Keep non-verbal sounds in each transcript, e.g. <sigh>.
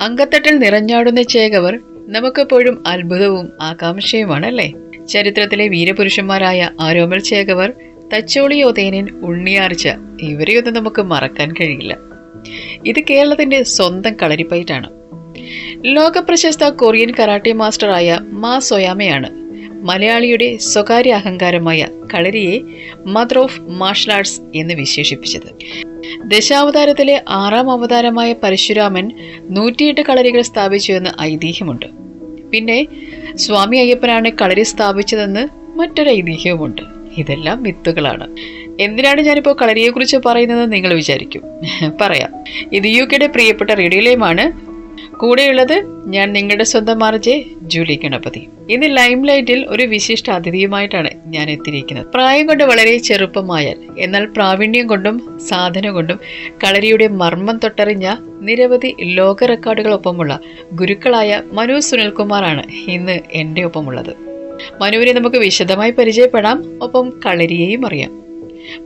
അങ്കത്തട്ടിൽ നിറഞ്ഞാടുന്ന ചേകവർ നമുക്കെപ്പോഴും അത്ഭുതവും ആകാംക്ഷയുമാണല്ലേ? ചരിത്രത്തിലെ വീരപുരുഷന്മാരായ ആരോമൽ ചേകവർ തച്ചോളിയോതേനൻ ഉണ്ണിയാർച്ച ഇവരെയൊന്നും നമുക്ക് മറക്കാൻ കഴിയില്ല. ഇത് കേരളത്തിന്റെ സ്വന്തം കളരിപ്പയറ്റാണ്. ലോകപ്രശസ്ത കൊറിയൻ കരാട്ടെ മാസ്റ്ററായ മാ സൊയാമയാണ് മലയാളിയുടെ സ്വകാര്യ അഹങ്കാരമായ കളരിയെ മദർ ഓഫ് മാർഷൽ ആർട്സ് എന്ന് വിശേഷിപ്പിച്ചത്. ദശാവതാരത്തിലെ ആറാം അവതാരമായ പരശുരാമൻ നൂറ്റിയെട്ട് കളരികൾ സ്ഥാപിച്ചു എന്ന് ഐതിഹ്യമുണ്ട്. പിന്നെ സ്വാമി അയ്യപ്പനാണ് കളരി സ്ഥാപിച്ചതെന്ന് മറ്റൊരു ഐതിഹ്യവുമുണ്ട്. ഇതെല്ലാം മിത്തുകളാണ്. എന്തിനാണ് ഞാനിപ്പോൾ കളരിയെക്കുറിച്ച് പറയുന്നത് നിങ്ങൾ വിചാരിക്കും? <laughs> പറയാം. ഇത് യു കെയുടെ പ്രിയപ്പെട്ട റേഡിയോയിലേമാണ് കൂടെയുള്ളത് ഞാൻ നിങ്ങളുടെ സ്വന്തം മാർജെ ജൂലി ഗണപതി. ഇന്ന് ലൈം ലൈറ്റിൽ ഒരു വിശിഷ്ട അതിഥിയുമായിട്ടാണ് ഞാൻ എത്തിയിരിക്കുന്നത്. പ്രായം കൊണ്ട് വളരെ ചെറുപ്പമായാൽ എന്നാൽ പ്രാവീണ്യം കൊണ്ടും സാധന കൊണ്ടും കളരിയുടെ മർമ്മം തൊട്ടറിഞ്ഞ നിരവധി ലോക റെക്കോർഡുകളൊപ്പമുള്ള ഗുരുക്കളായ മനു സുനിൽകുമാറാണ് ഇന്ന് എന്റെ ഒപ്പമുള്ളത്. മനുവിനെ നമുക്ക് വിശദമായി പരിചയപ്പെടാം. ഒപ്പം കളരിയെയും അറിയാം.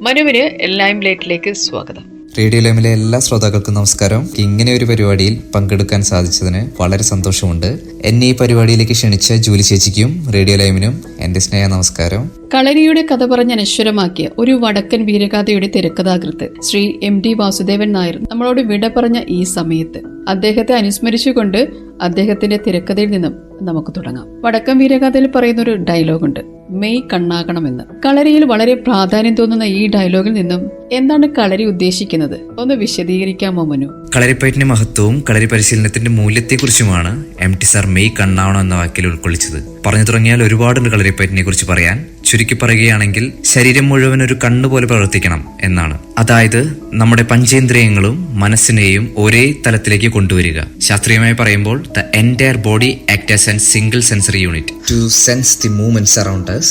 മനുവിന് ലൈം ലൈറ്റിലേക്ക് സ്വാഗതം. റേഡിയോ ലൈമിലെ എല്ലാ ശ്രോതാക്കൾക്കും നമസ്കാരം. ഇങ്ങനെ ഒരു പരിപാടിയിൽ പങ്കെടുക്കാൻ സാധിച്ചതിന് വളരെ സന്തോഷമുണ്ട്. എന്നെ ഈ പരിപാടിയിലേക്ക് ക്ഷണിച്ച ജൂലി ചേച്ചിക്കും റേഡിയോ ലൈമിനും എന്റെ സ്നേഹ നമസ്കാരം. കളരിയുടെ കഥ പറഞ്ഞ് അനശ്വരമാക്കിയ ഒരു വടക്കൻ വീരഗാഥയുടെ തിരക്കഥാകൃത്ത് ശ്രീ എം ടി വാസുദേവൻ നായർ നമ്മളോട് വിട പറഞ്ഞ ഈ സമയത്ത് അദ്ദേഹത്തെ അനുസ്മരിച്ചുകൊണ്ട് അദ്ദേഹത്തിന്റെ തിരക്കഥയിൽ നിന്നും നമുക്ക് തുടങ്ങാം. വടക്കൻ വീരഗാഥയിൽ പറയുന്ന ഒരു ഡയലോഗുണ്ട് മെയ് കണ്ണാകണമെന്ന്. കളരിയിൽ വളരെ പ്രാധാന്യം തോന്നുന്ന ഈ ഡയലോഗിൽ നിന്നും എന്താണ് കളരി ഉദ്ദേശിക്കുന്നത്? ഒന്ന് വിശദീകരിക്കാമോ മനു? കളരിപ്പയറ്റിന്റെ മഹത്വവും കളരി പരിശീലനത്തിന്റെ മൂല്യത്തെക്കുറിച്ചുമാണ് എം ടി സാർ മെയ് കണ്ണാവണം എന്ന വാക്കിൽ ഉൾക്കൊള്ളിച്ചത്. പറഞ്ഞു തുടങ്ങിയാൽ ഒരുപാടുണ്ട് കളരിപ്പയറ്റിനെ കുറിച്ച് പറയാൻ. ചുരുക്കി പറയുകയാണെങ്കിൽ ശരീരം മുഴുവൻ ഒരു കണ്ണുപോലെ പ്രവർത്തിക്കണം എന്നാണ്. അതായത് നമ്മുടെ പഞ്ചേന്ദ്രിയങ്ങളും മനസ്സിനെയും ഒരേ തലത്തിലേക്ക് കൊണ്ടുവരിക. ശാസ്ത്രീയമായി പറയുമ്പോൾ the entire body act as and single sensory unit to sense the movements around us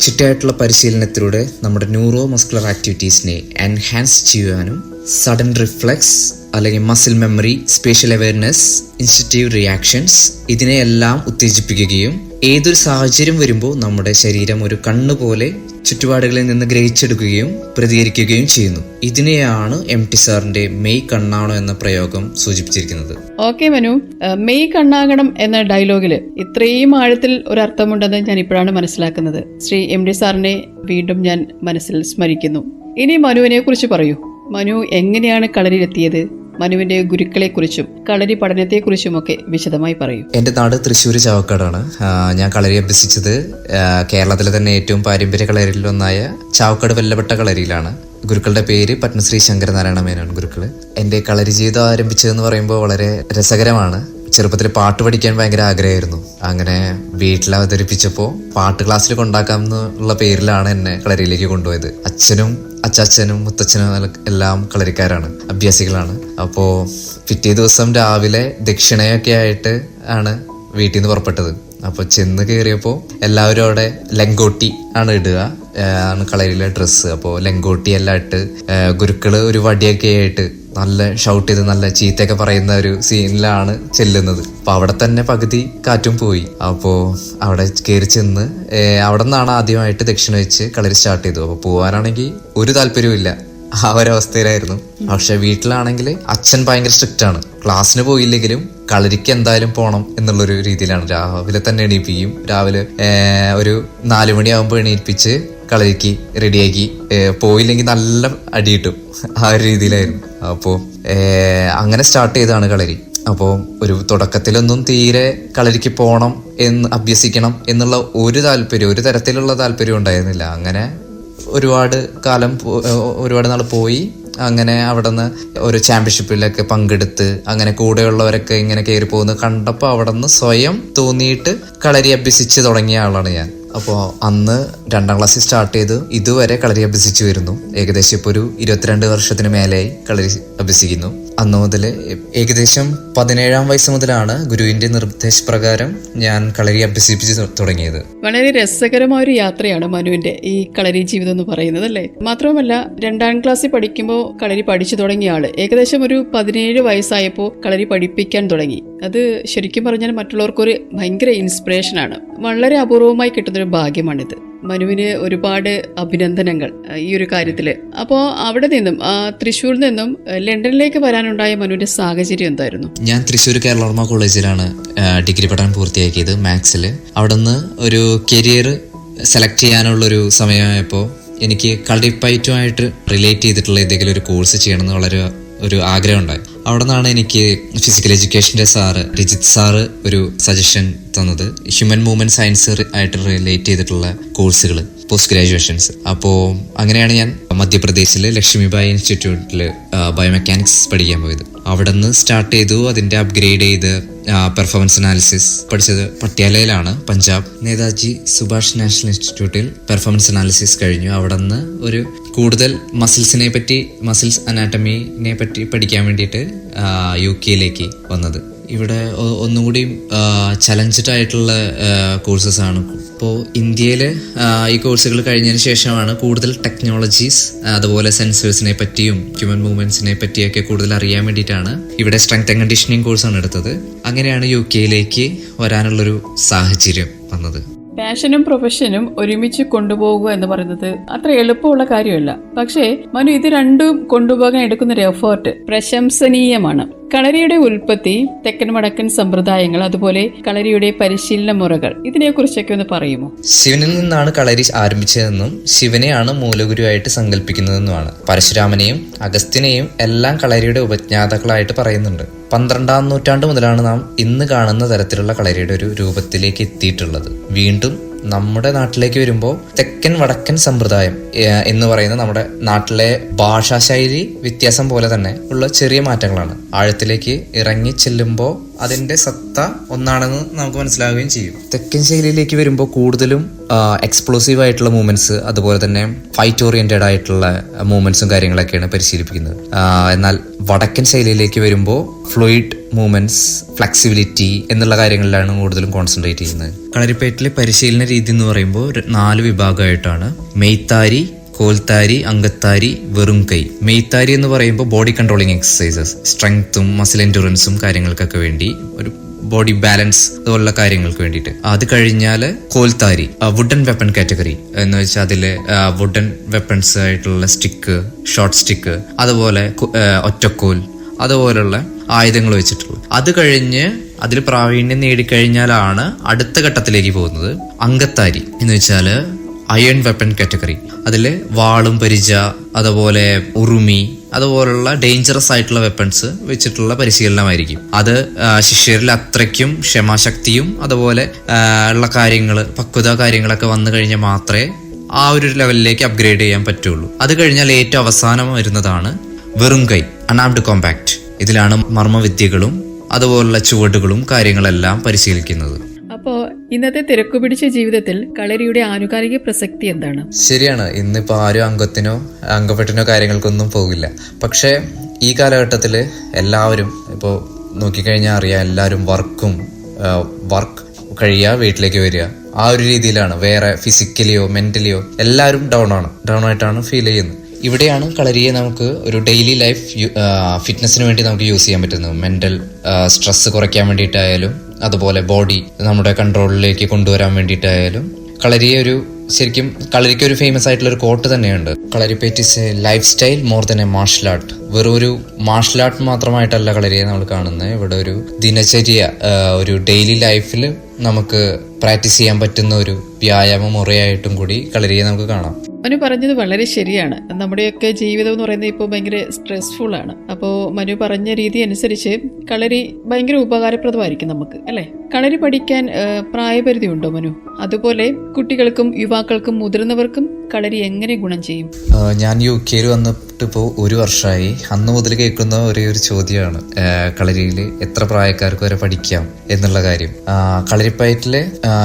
ചിട്ടയായിട്ടുള്ള പരിശീലനത്തിലൂടെ നമ്മുടെ ന്യൂറോ മസ്കുലർ ആക്ടിവിറ്റീസിനെ എൻഹാൻസ് ചെയ്യാനും സഡൻ റിഫ്ലെക്സ് അല്ലെങ്കിൽ muscle memory spatial awareness instinctive reactions ഇതിനെയെല്ലാം ഉത്തേജിപ്പിക്കുകയും ഏതൊരു സാഹചര്യം വരുമ്പോൾ നമ്മുടെ ശരീരം ഒരു കണ്ണുപോലെ ചുറ്റുപാടുകളിൽ നിന്ന് ഗ്രഹിച്ചെടുക്കുകയും പ്രതികരിക്കുകയും ചെയ്യുന്നു. ഇതിനെയാണ് എം ടി സാറിന്റെ മെയ് കണ്ണാണോ എന്ന പ്രയോഗം സൂചിപ്പിച്ചിരിക്കുന്നത്. ഓക്കെ മനു. മെയ് കണ്ണാകണം എന്ന ഡയലോഗിൽ ഇത്രയും ആഴത്തിൽ ഒരു അർത്ഥമുണ്ടെന്ന് ഞാൻ ഇപ്പോഴാണ് മനസ്സിലാക്കുന്നത്. ശ്രീ എം ഡി സാറിനെ വീണ്ടും ഞാൻ മനസ്സിൽ സ്മരിക്കുന്നു. ഇനി മനുവിനെ കുറിച്ച് പറയൂ. മനു എങ്ങനെയാണ് കളരിയിലെത്തിയത് മനുവിന്റെ ഗുരുക്കളെക്കുറിച്ചും കളരി പഠനത്തെക്കുറിച്ചുമൊക്കെ വിശദമായി പറയൂ. എന്റെ നാട് തൃശ്ശൂർ ചാവക്കാടാണ്. ഞാൻ കളരി അഭ്യസിച്ചത് കേരളത്തിലെ തന്നെ ഏറ്റവും പാരമ്പര്യ കളരിയിലൊന്നായ ചാവക്കാട് വെല്ലപ്പെട്ട കളരിയിലാണ്. ഗുരുക്കളുടെ പേര് പത്മശ്രീ ശങ്കരനാരായണ മേനോൻ ഗുരുക്കൾ. എന്റെ കളരി ജീവിതം ആരംഭിച്ചതെന്ന് പറയുമ്പോൾ വളരെ രസകരമാണ്. ചെറുപ്പത്തിൽ പാട്ട് പഠിക്കാൻ ഭയങ്കര ആഗ്രഹമായിരുന്നു. അങ്ങനെ വീട്ടിൽ അവതരിപ്പിച്ചപ്പോൾ പാട്ട് ക്ലാസ്സിൽ കൊണ്ടാക്കാം എന്നുള്ള പേരിലാണ് എന്നെ കളരിയിലേക്ക് കൊണ്ടുപോയത്. അച്ഛനും അച്ചാച്ചനും മുത്തച്ഛനും എല്ലാം കളരിക്കാരാണ് അഭ്യാസികളാണ്. അപ്പോൾ പിറ്റേ ദിവസം രാവിലെ ദക്ഷിണയൊക്കെ ആയിട്ട് ആണ് വീട്ടിൽ നിന്ന് പുറപ്പെട്ടത്. അപ്പോൾ ചെന്ന് കയറിയപ്പോൾ എല്ലാവരും അവിടെ ലങ്കോട്ടി ആണ് ഇടുക ആണ് കളരിയിലെ ഡ്രസ്സ് അപ്പോൾ ലെങ്കോട്ടി എല്ലാം ഇട്ട് ഗുരുക്കൾ ഒരു വടിയൊക്കെ ആയിട്ട് നല്ല ഷൗട്ട് ചെയ്ത് നല്ല ചീത്തയൊക്കെ പറയുന്ന ഒരു സീനിലാണ് ചെല്ലുന്നത്. അപ്പോൾ അവിടെ തന്നെ പകുതി കാറ്റും പോയി. അപ്പോൾ അവിടെ കയറി ചെന്ന് അവിടെ നിന്നാണ് ആദ്യമായിട്ട് ദക്ഷിണ വെച്ച് കളരി സ്റ്റാർട്ട് ചെയ്തു അപ്പോൾ പോകാനാണെങ്കിൽ ഒരു താല്പര്യവും ആ ഒരവസ്ഥയിലായിരുന്നു. പക്ഷെ വീട്ടിലാണെങ്കിൽ അച്ഛൻ ഭയങ്കര സ്ട്രിക്റ്റ് ആണ്. ക്ലാസ്സിന് പോയില്ലെങ്കിലും കളരിക്ക് എന്തായാലും പോണം എന്നുള്ളൊരു രീതിയിലാണ്. രാവിലെ തന്നെ എണീപ്പിക്കും. രാവിലെ ഒരു നാലു മണിയാകുമ്പോൾ എണീപ്പിച്ച് കളരിക്ക് റെഡിയാക്കി പോയില്ലെങ്കിൽ നല്ല അടി കിട്ടും. ആ ഒരു രീതിയിലായിരുന്നു. അപ്പോൾ അങ്ങനെ സ്റ്റാർട്ട് ചെയ്തതാണ് കളരി. അപ്പോൾ ഒരു തുടക്കത്തിലൊന്നും തീരെ കളരിക്ക് പോകണം എന്ന് അഭ്യസിക്കണം എന്നുള്ള ഒരു താല്പര്യം ഒരു തരത്തിലുള്ള താല്പര്യം ഉണ്ടായിരുന്നില്ല. അങ്ങനെ ഒരുപാട് കാലം ഒരുപാട് നാൾ പോയി. അങ്ങനെ അവിടെ നിന്ന് ഒരു ചാമ്പ്യൻഷിപ്പിലൊക്കെ പങ്കെടുത്ത് അങ്ങനെ കൂടെയുള്ളവരൊക്കെ ഇങ്ങനെ കയറി പോകുന്നത് കണ്ടപ്പോൾ അവിടെ നിന്ന് സ്വയം തോന്നിയിട്ട് കളരി അഭ്യസിച്ച് തുടങ്ങിയ ആളാണ് ഞാൻ. അപ്പോൾ അന്ന് രണ്ടാം ക്ലാസ്സിൽ സ്റ്റാർട്ട് ചെയ്ത് ഇതുവരെ കളരി അഭ്യസിച്ചു വരുന്നു. ഏകദേശം ഇപ്പോൾ ഒരു ഇരുപത്തിരണ്ട് വർഷത്തിന് മേലെയായി കളരി അഭ്യസിക്കുന്നു. അന്ന് മുതൽ ഏകദേശം പതിനേഴാം വയസ്സ് മുതലാണ് ഗുരുവിന്റെ നിർദ്ദേശപ്രകാരം ഞാൻ കളരി അഭ്യസിപ്പിച്ച് തുടങ്ങിയത്. വളരെ രസകരമായ ഒരു യാത്രയാണ് മനുവിന്റെ ഈ കളരി ജീവിതം എന്ന് പറയുന്നത് അല്ലേ? മാത്രവുമല്ല രണ്ടാം ക്ലാസ്സിൽ പഠിക്കുമ്പോൾ കളരി പഠിച്ചു തുടങ്ങിയ ആൾ. ഏകദേശം ഒരു പതിനേഴ് വയസ്സായപ്പോൾ കളരി പഠിപ്പിക്കാൻ തുടങ്ങി. അത് ശരിക്കും പറഞ്ഞാൽ മറ്റുള്ളവർക്കൊരു ഭയങ്കര ഇൻസ്പിറേഷനാണ് വളരെ അപൂർവമായി കിട്ടുന്നൊരു ഭാഗ്യമാണിത്. മനുവിന് ഒരുപാട് അഭിനന്ദനങ്ങൾ ഈ ഒരു കാര്യത്തിൽ അപ്പോൾ അവിടെ നിന്നും തൃശ്ശൂരിൽ നിന്നും ലണ്ടനിലേക്ക് വരാനുണ്ടായ മനുവിന്റെ സാഹചര്യം എന്തായിരുന്നു? ഞാൻ തൃശ്ശൂർ കേരളവർമ്മ കോളേജിലാണ് ഡിഗ്രി പഠനം പൂർത്തിയാക്കിയത് മാത്സിൽ അവിടെ നിന്ന് ഒരു കരിയർ സെലക്ട് ചെയ്യാനുള്ളൊരു സമയമായപ്പോൾ എനിക്ക് കളിപ്പൈറ്റുമായിട്ട് റിലേറ്റ് ചെയ്തിട്ടുള്ള എന്തെങ്കിലും ഒരു കോഴ്സ് ചെയ്യണമെന്ന് വളരെ ഒരു ആഗ്രഹം ഉണ്ടായി. അവിടെ നിന്നാണ് എനിക്ക് ഫിസിക്കൽ എഡ്യൂക്കേഷന്റെ സാറ് രജിത് സാറ് ഒരു സജഷൻ തന്നത്. ഹ്യൂമൻ മൂവ്മെന്റ് സയൻസ് ആയിട്ട് റിലേറ്റ് ചെയ്തിട്ടുള്ള കോഴ്സുകൾ പോസ്റ്റ് ഗ്രാജുവേഷൻസ് അപ്പോൾ അങ്ങനെയാണ് ഞാൻ മധ്യപ്രദേശിലെ ലക്ഷ്മിബായ് ഇൻസ്റ്റിറ്റ്യൂട്ടിൽ ബയോമെക്കാനിക്സ് പഠിക്കാൻ പോയത്. അവിടെ നിന്ന് സ്റ്റാർട്ട് ചെയ്തു അതിന്റെ അപ്ഗ്രേഡ് ചെയ്ത് പെർഫോമൻസ് അനാലിസിസ് പഠിച്ചത് പട്യാലയിലാണ്. പഞ്ചാബ് നേതാജി സുഭാഷ് നാഷണൽ ഇൻസ്റ്റിറ്റ്യൂട്ടിൽ പെർഫോമൻസ് അനാലിസിസ് കഴിഞ്ഞു. അവിടെ നിന്ന് ഒരു കൂടുതൽ മസിൽസിനെ പറ്റി മസിൽസ് അനാട്ടമിനെ പറ്റി പഠിക്കാൻ വേണ്ടിയിട്ട് യു കെയിലേക്ക് വന്നത്. ഇവിടെ ഒന്നുകൂടി ഒന്നും ചലഞ്ചഡ് ആയിട്ടുള്ള കോഴ്സസ് ആണ് ഇപ്പോൾ ഇന്ത്യയിൽ ഈ കോഴ്സുകൾ കഴിഞ്ഞതിന് ശേഷമാണ് കൂടുതൽ ടെക്നോളജീസ് അതുപോലെ സെൻസേഴ്സിനെ പറ്റിയും ഹ്യൂമൻ മൂവ്മെന്റ്സിനെ പറ്റിയൊക്കെ കൂടുതൽ അറിയാൻ വേണ്ടിയിട്ടാണ് ഇവിടെ സ്ട്രെങ്ത് ആൻഡ് കണ്ടീഷനിങ് കോഴ്സാണ് എടുത്തത്. അങ്ങനെയാണ് യു കെയിലേക്ക് വരാനുള്ളൊരു സാഹചര്യം വന്നത്. പാഷനും പ്രൊഫഷനും ഒരുമിച്ച് കൊണ്ടുപോകുക എന്ന് പറയുന്നത് അത്ര എളുപ്പമുള്ള കാര്യമല്ല. പക്ഷേ മനു ഇത് രണ്ടും കൊണ്ടുപോകാൻ എടുക്കുന്ന ഒരു എഫേർട്ട് പ്രശംസനീയമാണ്. കളരിയുടെ ഉൽപ്പത്തി തെക്കൻ വടക്കൻ സമ്പ്രദായങ്ങൾ അതുപോലെ കളരിയുടെ പരിശീലന മുറകൾ ഇതിനെക്കുറിച്ചൊക്കെ ഒന്ന് പറയുമോ? ശിവനിൽ നിന്നാണ് കളരി ആരംഭിച്ചതെന്നും ശിവനെയാണ് മൂലഗുരുവായിട്ട് സങ്കല്പിക്കുന്നതെന്നുമാണ്. പരശുരാമനെയും അഗസ്ത്യനെയും എല്ലാം കളരിയുടെ ഉപജ്ഞാതാക്കളായിട്ട് പറയുന്നുണ്ട്. പന്ത്രണ്ടാം നൂറ്റാണ്ട് മുതലാണ് നാം ഇന്ന് കാണുന്ന തരത്തിലുള്ള കളരിയുടെ ഒരു രൂപത്തിലേക്ക് എത്തിയിട്ടുള്ളത്. വീണ്ടും നമ്മുടെ നാട്ടിലേക്ക് വരുമ്പോൾ തെക്കൻ വടക്കൻ സമ്പ്രദായം എന്ന് പറയുന്ന നമ്മുടെ നാട്ടിലെ ഭാഷാശൈലി വ്യത്യാസം പോലെ തന്നെ ഉള്ള ചെറിയ മാറ്റങ്ങളാണ്. ആഴത്തിലേക്ക് ഇറങ്ങി ചെല്ലുമ്പോൾ അതിന്റെ സത്ത ഒന്നാണെന്ന് നമുക്ക് മനസ്സിലാവുകയും ചെയ്യും. തെക്കൻ ശൈലിയിലേക്ക് വരുമ്പോൾ കൂടുതലും എക്സ്പ്ലോസീവ് ആയിട്ടുള്ള മൂവ്മെന്റ്സ് അതുപോലെ തന്നെ ഫൈറ്റ് ഓറിയന്റഡ് ആയിട്ടുള്ള മൂവ്മെന്റ്സും കാര്യങ്ങളൊക്കെയാണ് പരിശീലിപ്പിക്കുന്നത്. എന്നാൽ വടക്കൻ ശൈലിയിലേക്ക് വരുമ്പോൾ ഫ്ലൂയിഡ് മൂവ്മെന്റ്സ് ഫ്ലെക്സിബിലിറ്റി എന്നുള്ള കാര്യങ്ങളിലാണ് കൂടുതലും കോൺസെൻട്രേറ്റ് ചെയ്യുന്നത്. കളരിപ്പയറ്റിലെ പരിശീലന രീതി എന്ന് പറയുമ്പോൾ നാല് വിഭാഗമായിട്ടാണ്. മെയ്ത്താരി കോൽത്താരി അങ്കത്താരി വെറും കൈ. മെയ്ത്താരി എന്ന് പറയുമ്പോൾ ബോഡി കൺട്രോളിങ് എക്സസൈസസ് സ്ട്രെങ്ത്തും മസിൽ എൻഡുറൻസും കാര്യങ്ങൾക്കൊക്കെ വേണ്ടി ഒരു ബോഡി ബാലൻസ് അതുപോലുള്ള കാര്യങ്ങൾക്ക് വേണ്ടിയിട്ട്. അത് കഴിഞ്ഞാൽ കോൽത്താരി വുഡൻ വെപ്പൺ കാറ്റഗറി എന്ന് വെച്ചാൽ അതിൽ വുഡൻ വെപ്പൺസ് ആയിട്ടുള്ള സ്റ്റിക്ക് ഷോർട്ട് സ്റ്റിക്ക് അതുപോലെ ഒറ്റക്കോൽ അതുപോലുള്ള ആയുധങ്ങൾ വെച്ചിട്ടുള്ളത് അത് കഴിഞ്ഞ് അതിൽ പ്രാവീണ്യം നേടിക്കഴിഞ്ഞാലാണ് അടുത്ത ഘട്ടത്തിലേക്ക് പോകുന്നത്. അങ്കത്താരി എന്ന് വെച്ചാൽ അയൺ വെപ്പൺ കാറ്റഗറി അതിൽ വാളും പരിച അതുപോലെ ഉറുമി അതുപോലുള്ള ഡേഞ്ചറസ് ആയിട്ടുള്ള വെപ്പൺസ് വെച്ചിട്ടുള്ള പരിശീലനമായിരിക്കും. അത് ശിഷ്യരിൽ അത്രയ്ക്കും ക്ഷമാശക്തിയും അതുപോലെ ഉള്ള കാര്യങ്ങൾ പക്വത കാര്യങ്ങളൊക്കെ വന്നു കഴിഞ്ഞാൽ മാത്രമേ ആ ഒരു ലെവലിലേക്ക് അപ്ഗ്രേഡ് ചെയ്യാൻ പറ്റുള്ളൂ. അത് കഴിഞ്ഞാൽ ഏറ്റവും അവസാനം വരുന്നതാണ് വെറും കൈ അനാംഡ് കോമ്പാക്ട് ഇതിലാണ് മർമ്മവിദ്യകളും അതുപോലുള്ള ചുവടുകളും കാര്യങ്ങളെല്ലാം പരിശീലിക്കുന്നത്. അപ്പോ ഇന്നത്തെ തിരക്കു പിടിച്ച ജീവിതത്തിൽ കളരിയുടെ ആനുകാലിക പ്രസക്തി എന്താണ്? ശരിയാണ്. ഇന്നിപ്പോൾ ആരും അംഗത്തിനോ അംഗപ്പെട്ടിനോ കാര്യങ്ങൾക്കൊന്നും പോകില്ല. പക്ഷേ ഈ കാലഘട്ടത്തിൽ എല്ലാവരും ഇപ്പോൾ നോക്കിക്കഴിഞ്ഞാൽ അറിയാം എല്ലാവരും വർക്കും വർക്ക് കഴിയുക വീട്ടിലേക്ക് വരിക. ആ ഒരു രീതിയിലാണ്. വേറെ ഫിസിക്കലിയോ മെന്റലിയോ എല്ലാവരും ഡൗൺ ആണ്. ഡൗൺ ആയിട്ടാണ് ഫീൽ ചെയ്യുന്നത്. ഇവിടെയാണ് കളരിയെ നമുക്ക് ഒരു ഡെയിലി ലൈഫ് ഫിറ്റ്നസ്സിന് വേണ്ടി നമുക്ക് യൂസ് ചെയ്യാൻ പറ്റുന്നത്. മെന്റൽ സ്ട്രെസ് കുറയ്ക്കാൻ വേണ്ടിയിട്ടായാലും അതുപോലെ ബോഡി നമ്മുടെ കൺട്രോളിലേക്ക് കൊണ്ടുവരാൻ വേണ്ടിയിട്ടായാലും കളരിയെ ഒരു ശരിക്കും കളരിക്ക് ഒരു ഫേമസ് ആയിട്ടുള്ള ഒരു കോട്ട് തന്നെയുണ്ട്. Kalaripayattu is a lifestyle more than a martial art വെറും ഒരു മാർഷൽ ആർട്ട് മാത്രമായിട്ടല്ല കളരിയെ നമ്മൾ കാണുന്നത് ഇവിടെ ഒരു ദിനചര്യ ഒരു ഡെയിലി ലൈഫിൽ നമുക്ക് പ്രാക്ടീസ് ചെയ്യാൻ പറ്റുന്ന ഒരു വ്യായാമ മുറയായിട്ടും കൂടി കളരിയെ നമുക്ക് കാണാം. മനു പറഞ്ഞത് വളരെ ശരിയാണ്. നമ്മുടെയൊക്കെ ജീവിതം എന്ന് പറയുന്നത് ഇപ്പോൾ ഭയങ്കര സ്ട്രെസ്ഫുൾ ആണ്. അപ്പോൾ മനു പറഞ്ഞ രീതി അനുസരിച്ച് കളരി ഭയങ്കര ഉപകാരപ്രദമായിരിക്കും നമുക്ക് അല്ലേ? കളരി പഠിക്കാൻ പ്രായപരിധി ഉണ്ടോ മനു? അതുപോലെ കുട്ടികൾക്കും യുവാക്കൾക്കും മുതിർന്നവർക്കും കളരി എങ്ങനെ ഗുണം ചെയ്യും? ഞാൻ യു കെയിൽ വന്നിട്ട് ഇപ്പോൾ ഒരു വർഷമായി. അന്ന് മുതൽ കേൾക്കുന്ന ഒരേ ഒരു ചോദ്യമാണ് കളരിയിൽ എത്ര പ്രായക്കാർക്ക് വരെ പഠിക്കാം എന്നുള്ള കാര്യം. കളരിപ്പയറ്റിൽ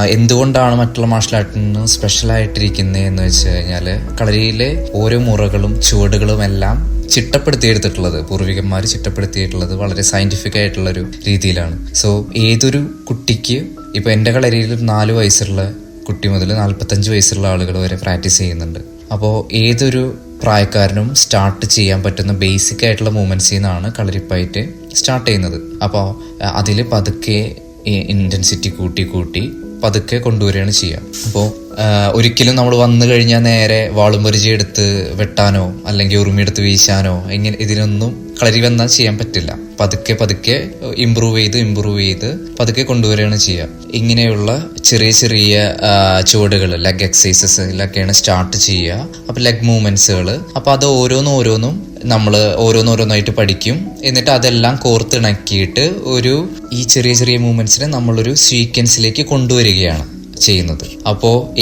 എന്തുകൊണ്ടാണ് മറ്റുള്ള മാർഷൽ ആർട്ടിൽ നിന്ന് എന്ന് വെച്ച് കഴിഞ്ഞാൽ കളരിയിലെ ഓരോ മുറകളും ചുവടുകളും എല്ലാം ചിട്ടപ്പെടുത്തിയെടുത്തിട്ടുള്ളത് പൂർവികന്മാർ ചിട്ടപ്പെടുത്തിയിട്ടുള്ളത് വളരെ സയന്റിഫിക് ആയിട്ടുള്ളൊരു രീതിയിലാണ്. സോ ഏതൊരു കുട്ടിക്ക് ഇപ്പൊ എന്റെ കളരിയിൽ നാല് വയസ്സുള്ള കുട്ടി മുതൽ നാൽപ്പത്തഞ്ച് വയസ്സുള്ള ആളുകൾ വരെ പ്രാക്ടീസ് ചെയ്യുന്നുണ്ട്. അപ്പോൾ ഏതൊരു പ്രായക്കാരനും സ്റ്റാർട്ട് ചെയ്യാൻ പറ്റുന്ന ബേസിക് ആയിട്ടുള്ള മൂവ്മെന്റ്സിൽ നിന്നാണ് കളരിപ്പായിട്ട് സ്റ്റാർട്ട് ചെയ്യുന്നത്. അപ്പോൾ അതിൽ പതുക്കെ ഇന്റൻസിറ്റി കൂട്ടി കൂട്ടി പതുക്കെ കൊണ്ടുവരികയാണ് ചെയ്യുക. അപ്പോൾ ഒരിക്കലും നമ്മൾ വന്നു കഴിഞ്ഞാൽ നേരെ വാളും പരിചയം എടുത്ത് വെട്ടാനോ അല്ലെങ്കിൽ ഉറുമിയെടുത്ത് വീശാനോ ഇങ്ങനെ ഇതിനൊന്നും കളരി വന്നാൽ ചെയ്യാൻ പറ്റില്ല. പതുക്കെ പതുക്കെ ഇമ്പ്രൂവ് ചെയ്ത് ഇമ്പ്രൂവ് ചെയ്ത് പതുക്കെ കൊണ്ടുവരികയാണ് ചെയ്യുക. ഇങ്ങനെയുള്ള ചെറിയ ചെറിയ ചുവടുകൾ ലെഗ് എക്സസൈസസിലൊക്കെയാണ് സ്റ്റാർട്ട് ചെയ്യുക. അപ്പോൾ ലെഗ് മൂവ്മെന്റ്സുകൾ അപ്പോൾ അത് ഓരോന്നും ഓരോന്നും നമ്മൾ ഓരോന്നോരോന്നായിട്ട് പഠിക്കും. എന്നിട്ട് അതെല്ലാം കോർത്തിണക്കിയിട്ട് ഒരു ഈ ചെറിയ ചെറിയ മൂവ്മെന്റ്സിനെ നമ്മളൊരു സീക്വൻസിലേക്ക് കൊണ്ടുവരികയാണ്. ചെയ്യുന്നത്. അപ്പോൾ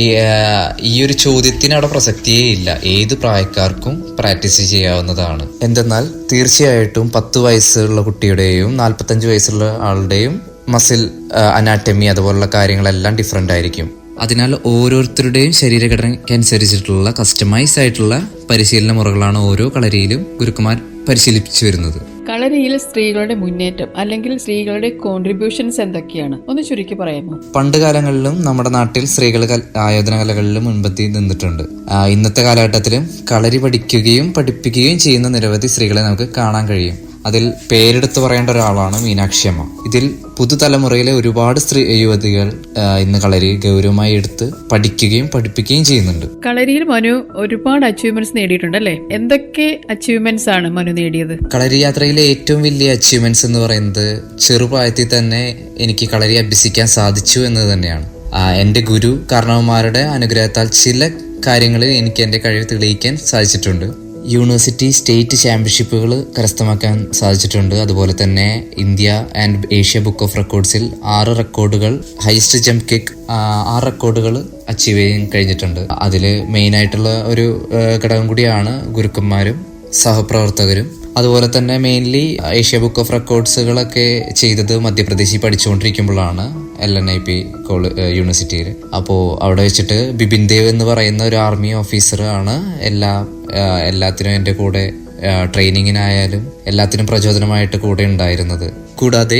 ഈ ഒരു ചോദ്യത്തിന് അവിടെ പ്രസക്തിയേ ഇല്ല. ഏത് പ്രായക്കാർക്കും പ്രാക്ടീസ് ചെയ്യാവുന്നതാണ്. എന്തെന്നാൽ തീർച്ചയായിട്ടും പത്ത് വയസ്സുള്ള കുട്ടിയുടെയും നാൽപ്പത്തഞ്ച് വയസ്സുള്ള ആളുടെയും മസിൽ അനാറ്റമി അതുപോലുള്ള കാര്യങ്ങളെല്ലാം ഡിഫറെന്റ് ആയിരിക്കും. അതിനാൽ ഓരോരുത്തരുടെയും ശരീരഘടനയ്ക്കനുസരിച്ചിട്ടുള്ള കസ്റ്റമൈസ് ആയിട്ടുള്ള പരിശീലന മുറകളാണ് ഓരോ കളരിയിലും ഗുരുക്കുമാർ പരിശീലിപ്പിച്ചു വരുന്നത്. കളരിയിൽ സ്ത്രീകളുടെ മുന്നേറ്റം അല്ലെങ്കിൽ സ്ത്രീകളുടെ കോൺട്രിബ്യൂഷൻസ് എന്തൊക്കെയാണ്? ഒന്ന് ചുരുക്കി പറയാമോ? പണ്ട് കാലങ്ങളിലും നമ്മുടെ നാട്ടിൽ സ്ത്രീകൾ ആയോധന കലകളിലും മുൻപത്തി നിന്നിട്ടുണ്ട്. ഇന്നത്തെ കാലഘട്ടത്തിലും കളരി പഠിക്കുകയും പഠിപ്പിക്കുകയും ചെയ്യുന്ന നിരവധി സ്ത്രീകളെ നമുക്ക് കാണാൻ കഴിയും. അതിൽ പേരെടുത്ത് പറയേണ്ട ഒരാളാണ് മീനാക്ഷി അമ്മ. ഇതിൽ പുതുതലമുറയിലെ ഒരുപാട് സ്ത്രീ യുവതികൾ ഇന്ന് കളരി ഗൗരവമായി എടുത്ത് പഠിക്കുകയും പഠിപ്പിക്കുകയും ചെയ്യുന്നുണ്ട്. കളരിയിൽ മനു ഒരുപാട് അച്ചീവ്മെന്റ്സ് നേടിയിട്ടുണ്ട് അല്ലേ എന്തൊക്കെ അച്ചീവ്മെന്റ്സ് ആണ് മനു നേടിയത്? കളരി യാത്രയിലെ ഏറ്റവും വലിയ അച്ചീവ്മെന്റ്സ് എന്ന് പറയുന്നത് ചെറുപ്രായത്തിൽ തന്നെ എനിക്ക് കളരി അഭ്യസിക്കാൻ സാധിച്ചു എന്നത് തന്നെയാണ്. എന്റെ എന്റെ ഗുരു കാരണവന്മാരുടെ അനുഗ്രഹത്താൽ ചില കാര്യങ്ങളിൽ എനിക്ക് എന്റെ കഴിവ് തെളിയിക്കാൻ സാധിച്ചിട്ടുണ്ട്. യൂണിവേഴ്സിറ്റി സ്റ്റേറ്റ് ചാമ്പ്യൻഷിപ്പുകൾ കരസ്ഥമാക്കാൻ സാധിച്ചിട്ടുണ്ട്. അതുപോലെ തന്നെ India and Asia book of റെക്കോർഡ്സിൽ ആറ് റെക്കോർഡുകൾ ഹൈസ്റ്റ് ജംപ് കിക്ക് ആറ് റെക്കോർഡുകൾ അച്ചീവ് ചെയ്യാൻ കഴിഞ്ഞിട്ടുണ്ട്. അതിൽ മെയിനായിട്ടുള്ള ഒരു ഘടകം കൂടിയാണ് ഗുരുക്കന്മാരും സഹപ്രവർത്തകരും. അതുപോലെ തന്നെ മെയിൻലി ഏഷ്യ ബുക്ക് ഓഫ് റെക്കോർഡ്സുകളൊക്കെ ചെയ്തത് മധ്യപ്രദേശിൽ പഠിച്ചുകൊണ്ടിരിക്കുമ്പോഴാണ് എൽ എൻ ഐ പി യൂണിവേഴ്സിറ്റിയിൽ അപ്പോൾ അവിടെ വെച്ചിട്ട് ബിപിൻ ദേവ് എന്ന് പറയുന്ന ഒരു ആർമി ഓഫീസർ ആണ് എല്ലാ എല്ലാത്തിനും എന്റെ കൂടെ ട്രെയിനിങ്ങിനായാലും എല്ലാത്തിനും പ്രചോദനമായിട്ട് കൂടെ ഉണ്ടായിരുന്നത്. കൂടാതെ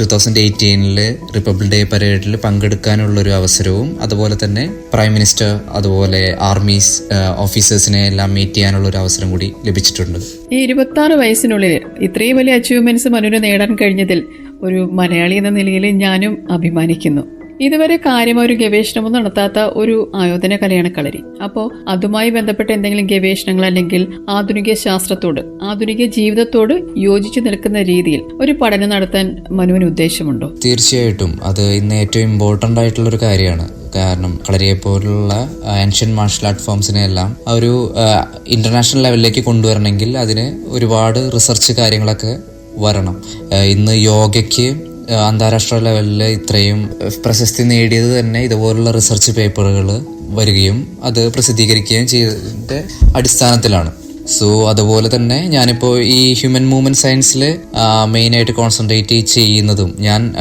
ടു തൗസൻഡ് എയ്റ്റീനിൽ റിപ്പബ്ലിക് ഡേ പരേഡിൽ പങ്കെടുക്കാനുള്ളൊരു അവസരവും അതുപോലെ തന്നെ പ്രൈം മിനിസ്റ്റർ അതുപോലെ ആർമീസ് ഓഫീസേഴ്സിനെ എല്ലാം മീറ്റ് ചെയ്യാനുള്ള ഒരു അവസരം കൂടി ലഭിച്ചിട്ടുണ്ട്. ഈ ഇരുപത്തി ആറ് വയസ്സിനുള്ളിൽ ഇത്രയും വലിയ അച്ചീവ്മെന്റ്സ് മനുവിന് നേടാൻ കഴിഞ്ഞതിൽ ഒരു മലയാളി എന്ന നിലയിൽ ഞാനും അഭിമാനിക്കുന്നു. ഇതുവരെ കാര്യമായ ഒരു ഗവേഷണമൊന്നും നടത്താത്ത ഒരു ആയോധന കലയാണ് കളരി. അപ്പോൾ അതുമായി ബന്ധപ്പെട്ട എന്തെങ്കിലും ഗവേഷണങ്ങൾ അല്ലെങ്കിൽ ആധുനിക ശാസ്ത്രത്തോട് ആധുനിക ജീവിതത്തോട് യോജിച്ചു നിൽക്കുന്ന രീതിയിൽ ഒരു പഠനം നടത്താൻ മനുവിന് ഉദ്ദേശമുണ്ടോ? തീർച്ചയായിട്ടും. അത് ഇന്ന് ഏറ്റവും ഇമ്പോർട്ടന്റ് ആയിട്ടുള്ള ഒരു കാര്യമാണ്. കാരണം കളരിയെ പോലുള്ള ആൻഷ്യൻ മാർഷൽ ആർട്ട് ഫോംസിനെ എല്ലാം ഒരു ഇന്റർനാഷണൽ ലെവലിലേക്ക് കൊണ്ടുവരണമെങ്കിൽ അതിന് ഒരുപാട് റിസർച്ച് കാര്യങ്ങളൊക്കെ വരണം. ഇന്ന് യോഗയ്ക്ക് അന്താരാഷ്ട്ര ലെവലിൽ ഇത്രയും പ്രശസ്തി നേടിയത് തന്നെ ഇതുപോലുള്ള റിസർച്ച് പേപ്പറുകൾ വരികയും അത് പ്രസിദ്ധീകരിക്കുകയും ചെയ്തതിന്റെ അടിസ്ഥാനത്തിലാണ്. സോ അതുപോലെ തന്നെ ഞാനിപ്പോൾ ഈ ഹ്യൂമൻ മൂവ്മെന്റ് സയൻസിൽ മെയിനായിട്ട് കോൺസെൻട്രേറ്റ് ചെയ്യുന്നതും ഞാൻ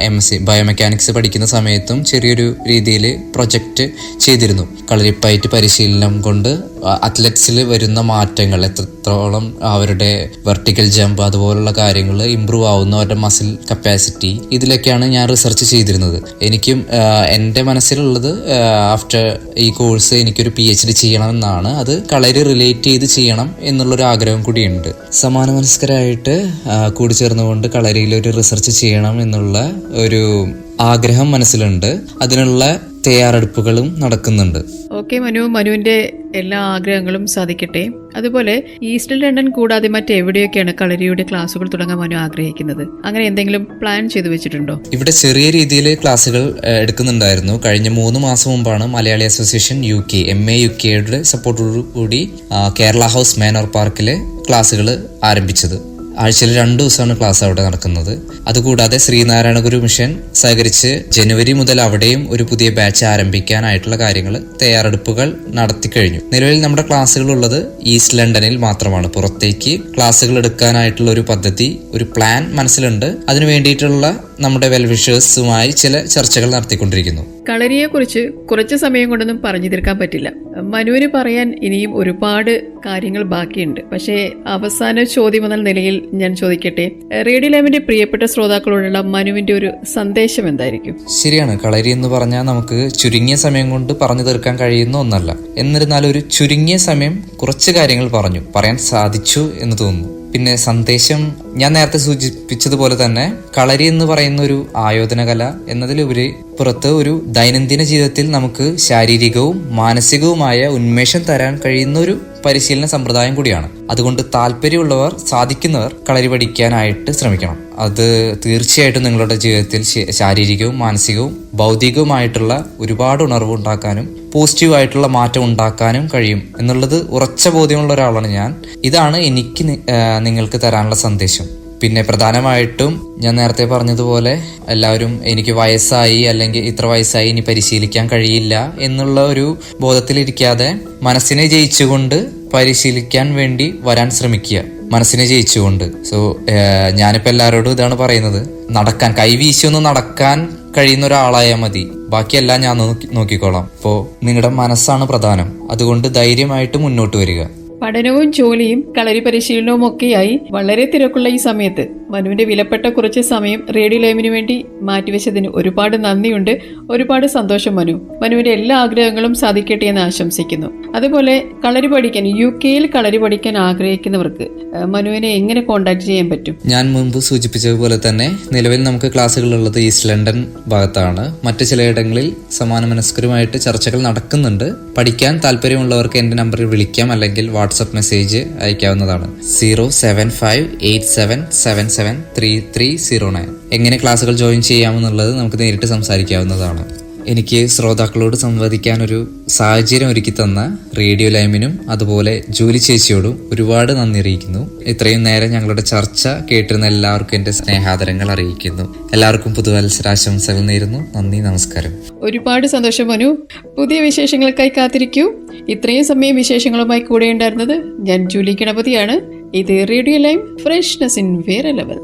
എം എസ് സി ബയോമെക്കാനിക്സ് പഠിക്കുന്ന സമയത്തും ചെറിയൊരു രീതിയിൽ പ്രൊജക്റ്റ് ചെയ്തിരുന്നു. കളരിപ്പയറ്റ് പരിശീലനം കൊണ്ട് അത്ലറ്റ്സിൽ വരുന്ന മാറ്റങ്ങൾ എത്രത്തോളം അവരുടെ വെർട്ടിക്കൽ ജമ്പ് അതുപോലുള്ള കാര്യങ്ങൾ ഇമ്പ്രൂവ് ആവുന്നു അവരുടെ മസിൽ കപ്പാസിറ്റി ഇതിലൊക്കെയാണ് ഞാൻ റിസർച്ച് ചെയ്തിരുന്നത്. എനിക്കും എന്റെ മനസ്സിലുള്ളത് ആഫ്റ്റർ ഈ കോഴ്സ് എനിക്കൊരു പി എച്ച് ഡി ചെയ്യണമെന്നാണ് അത് കളരി റിലേറ്റ് ചെയ്ത് ചെയ്യണം എന്നുള്ളൊരു ആഗ്രഹം കൂടിയുണ്ട്. സമാന മനസ്കരായിട്ട് കൂടി കൂടിച്ചേർന്നുകൊണ്ട് കളരിയിൽ ഒരു റിസർച്ച് ചെയ്യണം എന്നുള്ള ഒരു ആഗ്രഹം മനസ്സിലുണ്ട്. അതിനുള്ള തയ്യാറെടുപ്പുകളും നടക്കുന്നുണ്ട്. ഓക്കെ മനു. മനുവിന്റെ എല്ലാ ആഗ്രഹങ്ങളും സാധിക്കട്ടെ. അതുപോലെ ഈസ്റ്റ് ലണ്ടൻ കൂടാതെ മറ്റെവിടെയൊക്കെയാണ് കളരിയുടെ ക്ലാസ്സുകൾ തുടങ്ങാൻ മനു ആഗ്രഹിക്കുന്നത്? അങ്ങനെ എന്തെങ്കിലും പ്ലാൻ ചെയ്തു വെച്ചിട്ടുണ്ടോ? ഇവിടെ ചെറിയ രീതിയിൽ ക്ലാസ്സുകൾ ഏഹ്, എടുക്കുന്നുണ്ടായിരുന്നു. കഴിഞ്ഞ മൂന്ന് മാസം മുമ്പാണ് Malayali association U K M A U കെയുടെ സപ്പോർട്ടോടു കൂടി കേരള ഹൗസ് മാനോർ പാർക്കിലെ ക്ലാസ്സുകൾ ആരംഭിച്ചത്. ആഴ്ചയിൽ രണ്ടു ദിവസമാണ് ക്ലാസ് അവിടെ നടക്കുന്നത്. അതുകൂടാതെ ശ്രീനാരായണ ഗുരു മിഷൻ സഹകരിച്ച് ജനുവരി മുതൽ അവിടെയും ഒരു പുതിയ ബാച്ച് ആരംഭിക്കാനായിട്ടുള്ള കാര്യങ്ങൾ തയ്യാറെടുപ്പുകൾ നടത്തി കഴിഞ്ഞു. നിലവിൽ നമ്മുടെ ക്ലാസ്സുകൾ ഉള്ളത് ഈസ്റ്റ് ലണ്ടനിൽ മാത്രമാണ്. പുറത്തേക്ക് ക്ലാസ്സുകൾ എടുക്കാനായിട്ടുള്ള ഒരു പദ്ധതി ഒരു പ്ലാൻ മനസ്സിലുണ്ട്. അതിനു വേണ്ടിയിട്ടുള്ള നമ്മുടെ വെൽവിഷേഴ്സുമായി ചില ചർച്ചകൾ നടത്തിക്കൊണ്ടിരിക്കുന്നു. കളരിയെ കുറിച്ച് കുറച്ച് സമയം കൊണ്ടൊന്നും പറഞ്ഞു തീർക്കാൻ പറ്റില്ല. മനുവിന് പറയാൻ ഇനിയും ഒരുപാട് കാര്യങ്ങൾ ബാക്കിയുണ്ട്. പക്ഷേ അവസാന ചോദ്യം എന്ന നിലയിൽ ഞാൻ ചോദിക്കട്ടെ? റേഡിയോ ലാമിന്റെ പ്രിയപ്പെട്ട ശ്രോതാക്കളോടുള്ള മനുവിന്റെ ഒരു സന്ദേശം എന്തായിരിക്കും? ശരിയാണ്. കളരി എന്ന് പറഞ്ഞാൽ നമുക്ക് ചുരുങ്ങിയ സമയം കൊണ്ട് പറഞ്ഞു തീർക്കാൻ കഴിയുന്ന ഒന്നല്ല. എന്നിരുന്നാലും ഒരു ചുരുങ്ങിയ സമയം കുറച്ച് കാര്യങ്ങൾ പറഞ്ഞു. പറയാൻ സാധിച്ചു എന്ന് തോന്നുന്നു. പിന്നെ സന്ദേശം ഞാൻ നേരത്തെ സൂചിപ്പിച്ചതുപോലെ തന്നെ കളരി എന്ന് പറയുന്ന ഒരു ആയോധന കല എന്നതിലുപരി പുറത്ത് ഒരു ദൈനംദിന ജീവിതത്തിൽ നമുക്ക് ശാരീരികവും മാനസികവുമായ ഉന്മേഷം തരാൻ കഴിയുന്ന ഒരു പരിശീലന സമ്പ്രദായം കൂടിയാണ്. അതുകൊണ്ട് താല്പര്യമുള്ളവർ സാധിക്കുന്നവർ കളരി പഠിക്കാനായിട്ട് ശ്രമിക്കണം. അത് തീർച്ചയായിട്ടും നിങ്ങളുടെ ജീവിതത്തിൽ ശാരീരികവും മാനസികവും ഭൗതികവുമായിട്ടുള്ള ഒരുപാട് ഉണർവ് ഉണ്ടാക്കാനും പോസിറ്റീവായിട്ടുള്ള മാറ്റം ഉണ്ടാക്കാനും കഴിയും എന്നുള്ളത് ഉറച്ച ബോധ്യമുള്ള ഒരാളാണ് ഞാൻ. ഇതാണ് എനിക്ക് നിങ്ങൾക്ക് തരാനുള്ള സന്ദേശം. പിന്നെ പ്രധാനമായിട്ടും ഞാൻ നേരത്തെ പറഞ്ഞതുപോലെ എല്ലാവരും എനിക്ക് വയസ്സായി അല്ലെങ്കിൽ ഇത്ര വയസ്സായി ഇനി പരിശീലിക്കാൻ കഴിയില്ല എന്നുള്ള ഒരു ബോധത്തിലിരിക്കാതെ മനസ്സിനെ ജയിച്ചുകൊണ്ട് പരിശീലിക്കാൻ വേണ്ടി വരാൻ ശ്രമിക്കുക. മനസ്സിനെ ജയിച്ചുകൊണ്ട്. സോ ഞാനിപ്പോൾ എല്ലാവരോടും ഇതാണ് പറയുന്നത്. നടക്കാൻ കൈവീശിയൊന്നും നടക്കാൻ കഴിയുന്ന ഒരാളായാൽ മതി. ബാക്കിയെല്ലാം ഞാൻ നോക്കിക്കോളാം. അപ്പോൾ നിങ്ങളുടെ മനസ്സാണ് പ്രധാനം. അതുകൊണ്ട് ധൈര്യമായിട്ട് മുന്നോട്ട് വരിക. പഠനവും ജോലിയും കളരി പരിശീലനവും ഒക്കെയായി വളരെ തിരക്കുള്ള ഈ സമയത്ത് മനുവിന്റെ വിലപ്പെട്ട കുറച്ച് സമയം റേഡിയോ ലൈമിന് വേണ്ടി മാറ്റിവെച്ചതിന് ഒരുപാട് നന്ദിയുണ്ട്. ഒരുപാട് സന്തോഷം മനു. മനുവിന്റെ എല്ലാ ആഗ്രഹങ്ങളും സാധിക്കട്ടെ എന്ന് ആശംസിക്കുന്നു. അതുപോലെ കളരി പഠിക്കാൻ യു കെയിൽ കളരി പഠിക്കാൻ ആഗ്രഹിക്കുന്നവർക്ക് മനുവിനെ എങ്ങനെ കോണ്ടാക്ട് ചെയ്യാൻ പറ്റും? ഞാൻ മുൻപ് സൂചിപ്പിച്ചതുപോലെ തന്നെ നിലവിൽ നമുക്ക് ക്ലാസ്സുകൾ ഉള്ളത് ഈസ്റ്റ് ലണ്ടൻ ഭാഗത്താണ്. മറ്റു ചിലയിടങ്ങളിൽ സമാന മനസ്കരുമായിട്ട് ചർച്ചകൾ നടക്കുന്നുണ്ട്. പഠിക്കാൻ താല്പര്യമുള്ളവർക്ക് എന്റെ നമ്പറിൽ വിളിക്കാം അല്ലെങ്കിൽ വാട്സപ്പ് മെസ്സേജ് അയക്കാവുന്നതാണ്. Zero seven five eight seven seven seven three three zero nine എങ്ങനെ ക്ലാസ്സുകൾ ജോയിൻ ചെയ്യാമെന്നുള്ളത് നമുക്ക് നേരിട്ട് സംസാരിക്കാവുന്നതാണ്. എനിക്ക് ശ്രോതാക്കളോട് സംവദിക്കാൻ ഒരു സാഹചര്യം ഒരുക്കി തന്ന റേഡിയോ ലൈമിനും അതുപോലെ ജൂലി ചേച്ചിയോടും ഒരുപാട് നന്ദി അറിയിക്കുന്നു. ഇത്രയും നേരം ഞങ്ങളുടെ ചർച്ച കേട്ടിരുന്ന എല്ലാവർക്കും എന്റെ സ്നേഹാദരങ്ങൾ അറിയിക്കുന്നു. എല്ലാവർക്കും പുതുവത്സരാശംസകൾ നേരുന്നു. നന്ദി നമസ്കാരം. ഒരുപാട് സന്തോഷം മനു. പുതിയ വിശേഷങ്ങൾക്കായി കാത്തിരിക്കൂ. ഇത്രയും സമയം വിശേഷങ്ങളുമായി കൂടെ ഉണ്ടായിരുന്നത് ഞാൻ ജൂലി ഗണപതിയാണ്. ഇത് റേഡിയോ ലൈം ഫ്രഷ്നെസ് ഇൻ വേറെ ലെവൽ.